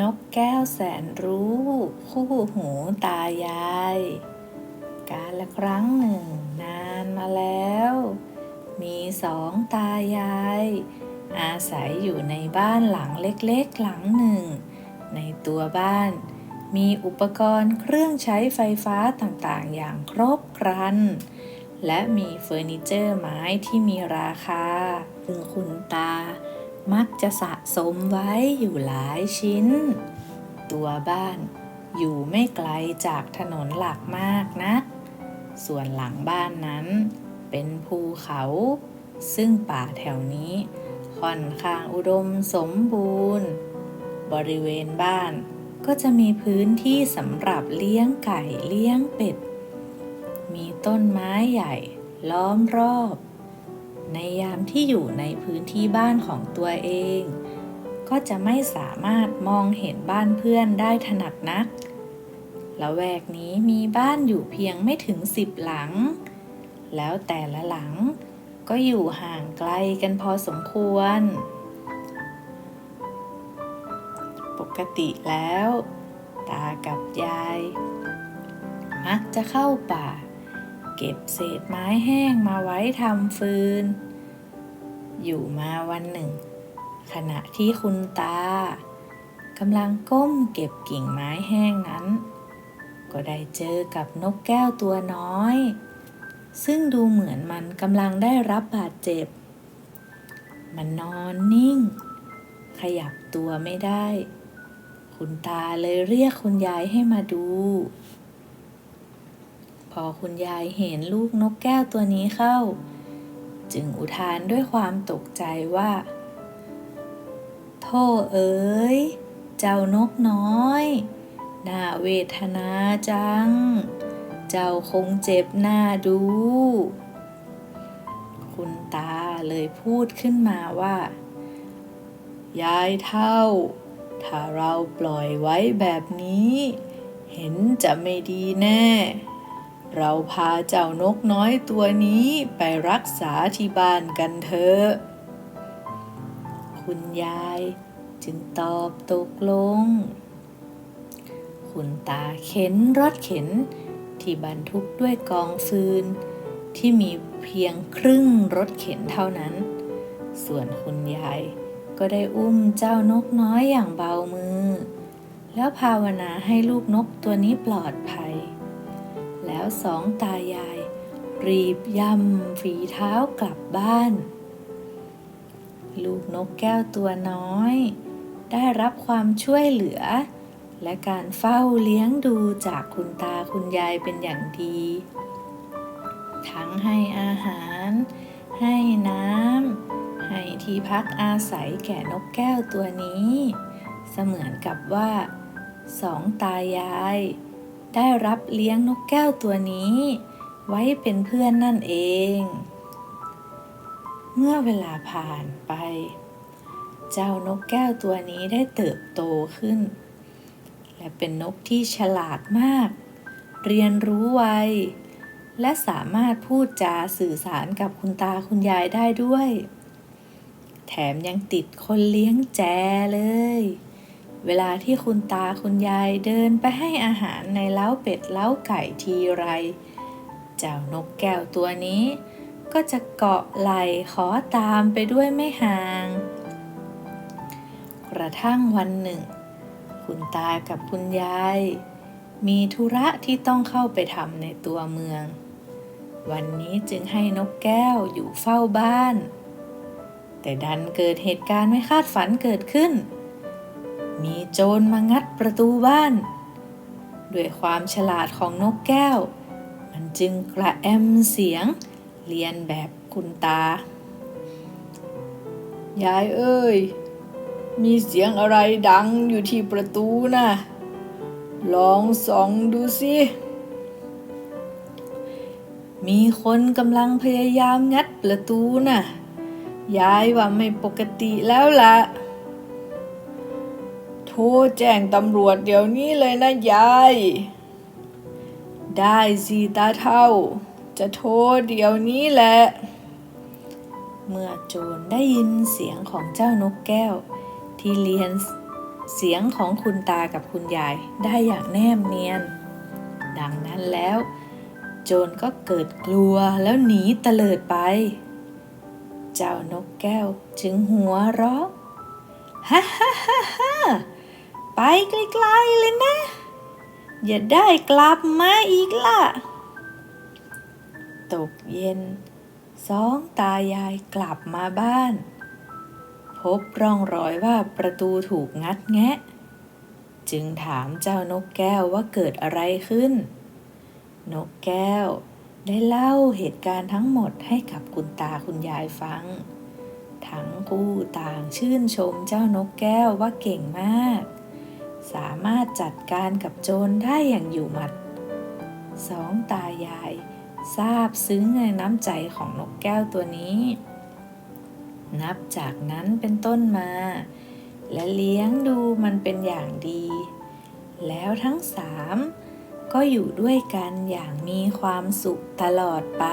นกแก้วแสนรู้ คู่หูตายาย การละครั้งหนึ่ง นานมาแล้ว มีสองตายาย อาศัยอยู่ในบ้านหลังเล็กๆหลังหนึ่ง ในตัวบ้าน มีอุปกรณ์เครื่องใช้ไฟฟ้าต่างๆ อย่างครบครัน และมีเฟอร์นิเจอร์ไม้ที่มีราคาซึ่งคุณตา มักจะสะสมไว้อยู่หลายชิ้น ตัวบ้านอยู่ไม่ไกลจากถนนหลักมากนะส่วนหลังบ้านนั้นเป็นภูเขา ซึ่งป่าแถวนี้ ค่อนข้างอุดมสมบูรณ์ บริเวณบ้านก็จะมีพื้นที่สำหรับเลี้ยงไก่เลี้ยงเป็ด มีต้นไม้ใหญ่ล้อมรอบ ในยามที่อยู่ในพื้นที่บ้านของตัวเอง ก็จะไม่สามารถมองเห็นบ้านเพื่อนได้ถนัดนักละแวกนี้มีบ้านอยู่เพียงไม่ถึงสิบหลัง แล้วแต่ละหลังก็อยู่ห่างไกลกันพอสมควร ปกติแล้ว ตากับยาย มักจะเข้าป่า เก็บเศษไม้แห้งมาไว้ทำฟืน อยู่มาวันหนึ่ง ขณะที่คุณตากำลังก้มเก็บกิ่งไม้แห้งนั้น ก็ได้เจอกับนกแก้วตัวน้อย ซึ่งดูเหมือนมันกำลังได้รับบาดเจ็บ มันนอนนิ่ง ขยับตัวไม่ได้ คุณตาเลยเรียกคุณยายให้มาดู พอคุณยายเห็นลูกนกแก้วตัวนี้เข้า จึงอุทานด้วยความตกใจว่า โท่เอ๋ย เจ้านกน้อย น่าเวทนาจัง เจ้าคงเจ็บหน้าดู คุณตาเลยพูดขึ้นมาว่า ยายเท่า ถ้าเราปล่อยไว้แบบนี้ เห็นจะไม่ดีแน่ เราพาเจ้านกน้อยตัวนี้ไปรักษาที่บ้านกันเถอะคุณยายจึงตอบตกลง คุณตาเข็นรถเข็นที่บรรทุกด้วยกองฟืน ที่มีเพียงครึ่งรถเข็นเท่านั้น ส่วนคุณยายก็ได้อุ้มเจ้านกน้อยอย่างเบามือ แล้วภาวนาให้ลูกนกตัวนี้ปลอดภัย แล้วสองตายาย รีบย่ำฝีเท้ากลับบ้าน ลูกนกแก้วตัวน้อย ได้รับความช่วยเหลือ และการเฝ้าเลี้ยงดูจากคุณตาคุณยายเป็นอย่างดี ทั้งให้อาหาร ให้น้ำ ให้ที่พักอาศัยแก่นกแก้วตัวนี้ เสมือนกับว่าสองตายาย ได้รับเลี้ยงนกแก้วตัวนี้ ไว้เป็นเพื่อนนั่นเอง เมื่อเวลาผ่านไป เจ้านกแก้วตัวนี้ได้เติบโตขึ้น และเป็นนกที่ฉลาดมาก เรียนรู้ไวและสามารถพูดจาสื่อสารกับคุณตาคุณยายได้ด้วย แถมยังติดคนเลี้ยงแจเลย เวลาที่คุณตาคุณยายเดินไปให้อาหารในเล้าเป็ดเล้าไก่ทีไร เจ้านกแก้วตัวนี้ ก็จะเกาะไหลขอตามไปด้วยไม่ห่าง กระทั่งวันหนึ่ง คุณตากับคุณยาย มีธุระที่ต้องเข้าไปทำในตัวเมือง วันนี้จึงให้นกแก้วอยู่เฝ้าบ้าน แต่ดันเกิดเหตุการณ์ไม่คาดฝันเกิดขึ้น มีโจรมางัดประตูบ้าน ด้วยความฉลาดของนกแก้ว มันจึงกระแอมเสียงเรียนแบบคุณตา ยายเอ้ย มีเสียงอะไรดังอยู่ที่ประตูนะลองส่องดูสิมีคนกำลังพยายามงัดประตูน่ะ ยายว่าไม่ปกติแล้วละ่ะ โทรแจ้งตำรวจเดี๋ยวนี้เลยนะยาย ได้สิตาเท่า จะโทรเดี๋ยวนี้แหละ เมื่อโจรได้ยินเสียงของเจ้านกแก้ว ที่เรียนเสียงของคุณตากับคุณยายได้อย่างแนบเนียน ดังนั้นแล้ว โจรก็เกิดกลัวแล้วหนีเตลิดไป เจ้านกแก้วจึงหัวเราะฮ่าฮ่าฮ่าฮ่า ไปไกลๆเลยนะ อย่าได้กลับมาอีกล่ะ ตกเย็นสองตายายกลับมาบ้าน พบร่องรอยว่าประตูถูกงัดแงะ จึงถามเจ้านกแก้วว่าเกิดอะไรขึ้น นกแก้วได้เล่าเหตุการณ์ทั้งหมดให้กับคุณตาคุณยายฟัง ทั้งคู่ต่างชื่นชมเจ้านกแก้วว่าเก่งมาก สามารถจัดการกับโจรได้อย่างอยู่หมัดสองตายายทราบซึ้งในน้ำใจของนกแก้วตัวนี้ นับจากนั้นเป็นต้นมา และเลี้ยงดูมันเป็นอย่างดี แล้วทั้งสามก็อยู่ด้วยกันอย่างมีความสุขตลอดไป